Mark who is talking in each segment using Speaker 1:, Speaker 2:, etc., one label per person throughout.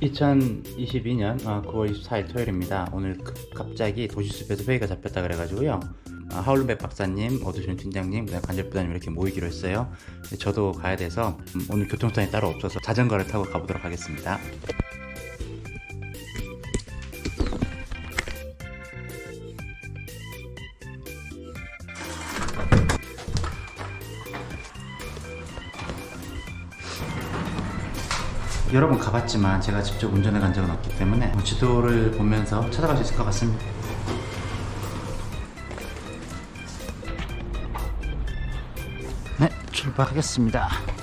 Speaker 1: 2022년 9월 24일 토요일입니다. 오늘 그- 갑자기 도시숲에서 회의가 잡혔다 그래가지고요. 아, 하울루백 박사님, 어두준 팀장님, 간접부장님 이렇게 모이기로 했어요. 저도 가야 돼서 음, 오늘 교통수단이 따로 없어서 자전거를 타고 가보도록 하겠습니다. 여러 번 가봤지만 제가 직접 운전해 간 적은 없기 때문에 뭐 지도를 보면서 찾아갈 수 있을 것 같습니다. 네, 출발하겠습니다.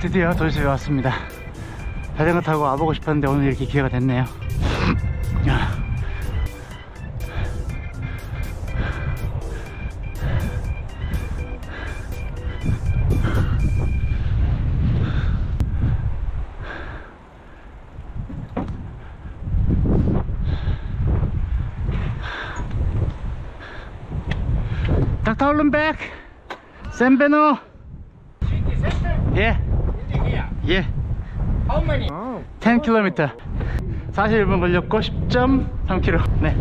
Speaker 1: 드디어 돌집에 왔습니다. 자전거 타고 와보고 싶었는데 오늘 이렇게 기회가 됐네요. 닥터 얼룸백 샌베노. 예. 예.
Speaker 2: How many?
Speaker 1: 10km 41분 걸렸고 10.3km 네